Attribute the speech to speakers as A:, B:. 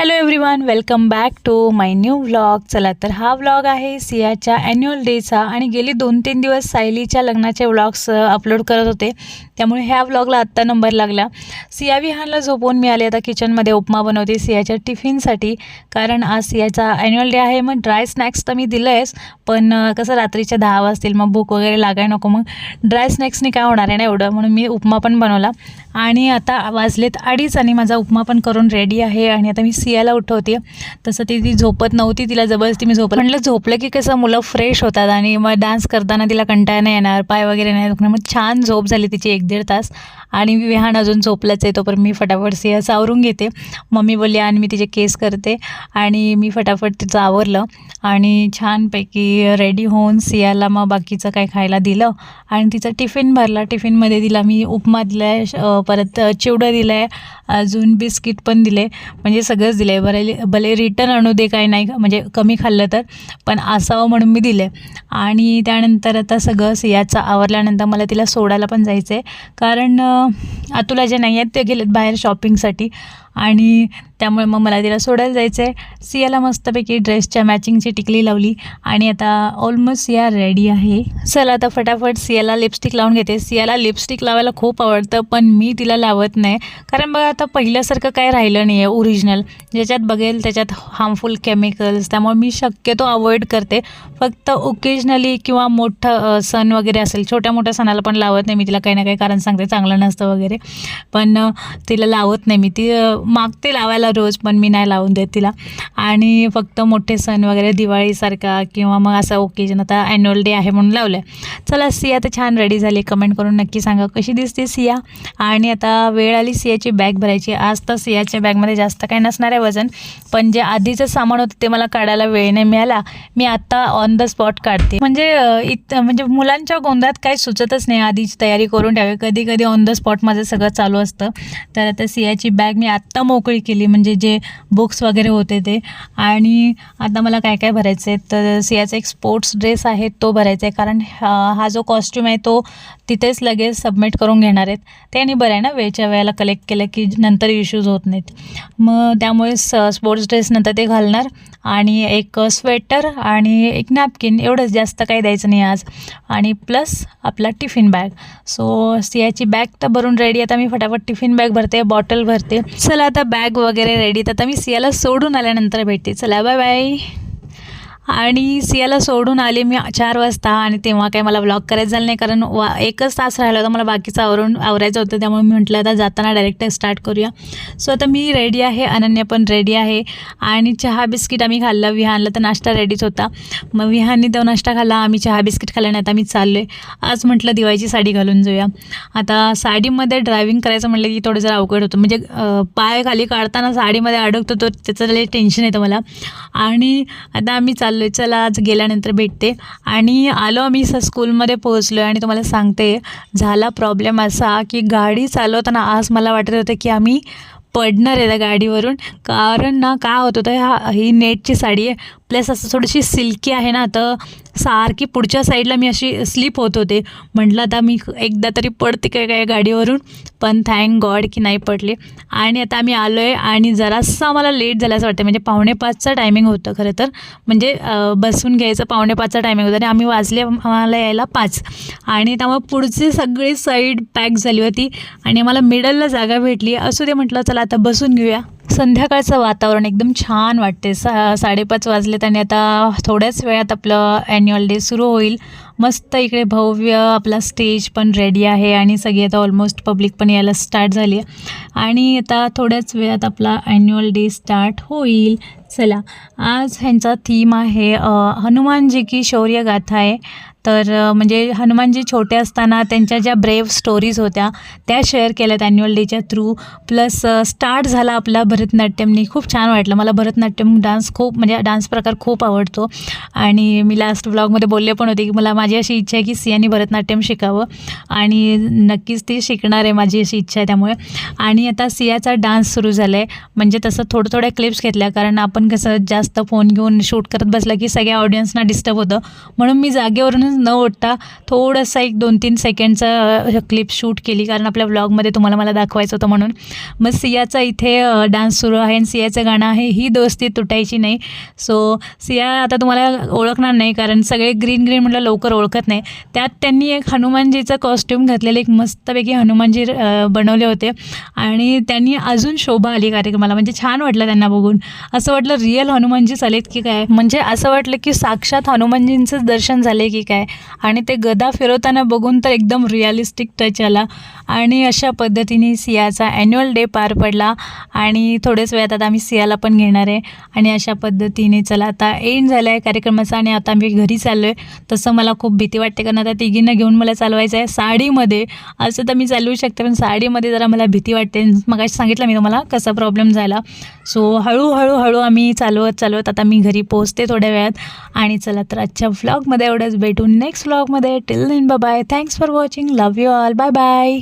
A: Hello everyone welcome back to my new vlog चला तर हा व्लॉग आहे सियाच्या ॲन्युअल डेचा आणि गेली दोन तीन दिवस सायलीच्या लग्नाचे व्लॉग्स अपलोड करत होते. त्यामुळे ह्या व्लॉगला आत्ता नंबर लागला. सिया विहानला झोपवून मी आले आता किचनमध्ये उपमा बनवते सियाच्या टिफिनसाठी कारण आज सियाचा ॲन्युअल डे आहे मग ड्राय स्नॅक्स तर मी दिलं आहेच पण कसं रात्रीच्या दहा वाजतील मग भूक वगैरे लागाय नको मग ड्राय स्नॅक्सनी काय होणार आहे ना एवढं? म्हणून मी उपमा पण बनवला. आणि आता वाजलेत अडीच आणि माझा उपमा पण करून रेडी आहे. आणि आता मी सियाला उठवते तसं ती ती झोपत नव्हती तिला जबरदस्ती मी झोपत म्हटलं झोपलं की कसं मुलं फ्रेश होतात आणि मग डान्स करताना तिला कंटाळा नाही येणार पाय वगैरे नाही दुखणार. मग छान झोप झाली तिची एक दीड तास. आणि विहान अजून झोपलंच आहे तोपर्यंत मी फटाफट सिया सावरून घेते. मम्मी बोलली आणि मी तिचे केस करते. आणि मी फटाफट तिचं आवरलं. आणि छानपैकी रेडी होऊन सियाला मग बाकीचं काय खायला दिलं. आणि तिचा टिफिन भरला. टिफिनमध्ये दिला मी उपमा दिला आहे परत चिवडं दिलं आहे अजून बिस्किट पण दिले. म्हणजे सगळंच दिलं आहे भले भले रिटर्न आणू दे काय नाही म्हणजे कमी खाल्लं तर पण असावं म्हणून मी दिले आणि त्यानंतर आता सगळं याचा आवरल्यानंतर मला तिला सोडायला पण जायचं आहे कारण अं, अतुला जे नाही आहेत ते गेलेत बाहेर शॉपिंगसाठी आणि त्यामुळे मग मला तिला सोडायला जायचं आहे सियाला मस्तपैकी ड्रेसच्या मॅचिंगची टिकली लावली आणि आता ऑलमोस्ट सिया रेडी आहे. चला आता फटाफट सियाला लिपस्टिक लावून घेते. सियाला लिपस्टिक लावायला खूप आवडतं पण मी तिला लावत नाही. कारण बघा आता पहिल्यासारखं काय राहिलं नाही आहे ओरिजिनल ज्याच्यात बघेल त्याच्यात हार्मफुल केमिकल्स त्यामुळे मी शक्यतो अवॉइड करते. फक्त ओकेजनली किंवा मोठं सण वगैरे असेल छोट्या मोठ्या सणाला पण लावत नाही मी तिला. काही ना काही कारण सांगते चांगलं नसतं वगैरे. पण तिला लावत नाही मी. ती मागते लावायला रोज पण मी नाही लावून देत तिला. आणि फक्त मोठे सण वगैरे दिवाळीसारखा किंवा मग असं ओकेजन आता ॲन्युअल डे आहे म्हणून लावलं आहे चला सिया तर छान रेडी झाली. कमेंट करून नक्की सांगा कशी दिसते सिया? आणि आता वेळ आली सियाची बॅग भरायची. आज तर सियाच्या बॅगमध्ये जास्त काही नसणार आहे वजन पण जे आधीचं सामान होतं ते मला काढायला वेळ नाही मिळाला. मी आत्ता ऑन द स्पॉट काढते. म्हणजे इत म्हणजे मुलांच्या गोंधळात काही सुचतच नाही. आधीची तयारी करून ठेवावी. कधी कधी ऑन द स्पॉट माझं सगळं चालू असतं. तर आता सियाची बॅग मी आत्ता मोकळी केली म्हणजे जे बुक्स वगैरे होते ते. आणि आता मला काय काय भरायचं आहे तर सियाचा एक स्पोर्ट्स ड्रेस आहे तो भरायचा आहे कारण हा हा जो कॉस्ट्यूम आहे तो तिथेच लगेच सबमिट करून घेणार आहेत. ते आणि बरं आहे ना वेळच्या वेळेला कलेक्ट केलं की नंतर इश्यूज होत नाहीत. मग त्यामुळे स स्पोर्ट्स ड्रेस नंतर ते घालणार. आणि एक स्वेटर आणि एक नॅपकिन एवढंच जास्त काही द्यायचं नाही आज. आणि प्लस आपला टिफिन बॅग सो सियाची बॅग तर भरून रेडी आता मी फटाफट टिफिन बॅग भरते बॉटल भरते. चला आता बॅग वगैरे रेडी तर आता मी सियाला सोडून आल्यानंतर भेटते. चला बाय बाय आणि सियाला सोडून आले मी चार वाजता आणि तेव्हा काय मला ब्लॉग करायचं झालं नाही. कारण वा एकच तास राहिला होता मला बाकीचं आवरून आवरायचं होतं. त्यामुळे मी म्हटलं आता जाताना डायरेक्ट स्टार्ट करूया. सो आता मी रेडी आहे अनन्या पण रेडी आहे. आणि चहा बिस्किट आम्ही खाल्लं. विहानला तर नाश्ता रेडीच होता. मग विहाननी तो नाश्ता खाल्ला. आम्ही चहा बिस्किट खाल्ल्याने नाही आता मी चाललो आहे आज म्हटलं दिवाळीची साडी घालून जाऊया. आता साडीमध्ये ड्रायव्हिंग करायचं म्हटलं की थोडं जरा अवघड होतं. म्हणजे पाय खाली काढताना साडीमध्ये अडकतो तो त्याचं टेन्शन येतं मला. आणि आता आम्ही चाल चाललो आहे चला आज गेल्यानंतर भेटते. आणि आलो आम्ही स स्कूलमध्ये पोहोचलो आहे आणि तुम्हाला सांगते झाला प्रॉब्लेम असा की गाडी चालवताना आज मला वाटत होतं की आम्ही पडणार आहे त्या गाडीवरून. कारण ना काय होत होतं ह्या ही नेटची साडी आहे. प्लस असं थोडीशी सिल्की आहे ना तर सारखी पुढच्या साईडला मी अशी स्लिप होत होते. म्हटलं आता मी एकदा तरी पडते काय काय गाडीवरून पण थँक गॉड की नाही पडले. आणि आता आम्ही आलो आहे आणि जरासं आम्हाला लेट झालं असं वाटतं म्हणजे पावणे पाचचं टायमिंग होतं खरं तर. म्हणजे बसून घ्यायचं पावणे पाचचं टायमिंग होतं आणि आम्ही वाजले आम्हाला यायला पाच. आणि त्यामुळे पुढची सगळी साईड पॅक झाली होती आणि आम्हाला मिडलला जागा भेटली. असू दे म्हटलं चला आता बसून घेऊया. संध्याकाळचं वातावरण एकदम छान वाटते. सा साडेपाच वाजलेत आणि आता थोड्याच वेळात आपलं ॲन्युअल डे सुरू होईल. मस्त इकडे भव्य आपला स्टेज पण रेडी आहे आणि सगळी आता ऑलमोस्ट पब्लिक पण यायला स्टार्ट झाली आहे. आणि आता थोड्याच वेळात आपला ॲन्युअल डे स्टार्ट होईल. चला आज ह्यांचा थीम आहे हनुमानजी की शौर्य गाथा आहे. तर म्हणजे हनुमानजी छोटे असताना त्यांच्या ज्या ब्रेव स्टोरीज होत्या त्या शेअर केल्यात ॲन्युअल डेच्या थ्रू प्लस स्टार्ट झाला आपला भरतनाट्यमनी. खूप छान वाटलं. मला भरतनाट्यम डान्स खूप म्हणजे डान्स प्रकार खूप आवडतो. आणि मी लास्ट ब्लॉगमध्ये बोलले पण होते की मला माझ्या माझी अशी इच्छा आहे की सियाने भरतनाट्यम शिकावं. आणि नक्कीच ती शिकणार आहे माझी अशी इच्छा आहे त्यामुळे. आणि आता सियाचा डान्स सुरू झाला आहे म्हणजे तसं थोडं थोड्या क्लिप्स घेतल्या. कारण आपण कसं जास्त फोन घेऊन शूट करत बसलं की सगळ्या ऑडियन्सना डिस्टर्ब होतं. म्हणून मी जागेवरूनच न उठता थोडंसं एक दोन तीन सेकंडचं क्लिप शूट केली. कारण आपल्या व्लॉगमध्ये तुम्हाला मला दाखवायचं होतं म्हणून. मग सियाचा इथे डान्स सुरू आहे आणि सियाचं गाणं आहे ही दोस्ती तुटायची नाही. सो सिया आता तुम्हाला ओळखणार नाही. कारण सगळे ग्रीन ग्रीन म्हटलं लवकर ओळखत नाही. त्यात त्यांनी एक हनुमानजीचं कॉस्ट्यूम घातलेलं एक मस्तपैकी हनुमानजी बनवले होते. आणि त्यांनी अजून शोभा आली कार्यक्रमाला. म्हणजे छान वाटलं त्यांना बघून. असं वाटलं रिअल हनुमानजीच आलेत की काय? म्हणजे असं वाटलं की साक्षात हनुमानजींचंच दर्शन झाले की काय? आणि ते गदा फिरवताना बघून तर एकदम रिअलिस्टिक टच आला. आणि अशा पद्धतीने सियाचा ॲन्युअल डे पार पडला. आणि थोड्याच वेळात आता आम्ही सियाला पण घेणार आहे. आणि अशा पद्धतीने चला आता एंड झाला आहे कार्यक्रमाचा आणि आता आम्ही घरी चाललो आहे तसं मला खूप भीती वाटते कारण आता तिघींना घेऊन मला चालवायचं आहे साडीमध्ये. असं तर मी चालवू शकते पण साडीमध्ये जरा मला भीती वाटते. मग सांगितलं मी तुम्हाला कसा प्रॉब्लेम झाला. सो हळूहळू हळू आम्ही चालवत चालवत आता मी घरी पोहोचते थोड्या वेळात. आणि चला तर आजच्या व्लॉगमध्ये एवढंच. भेटून next व्लॉगमध्ये till then bye thanks for watching love you all bye bye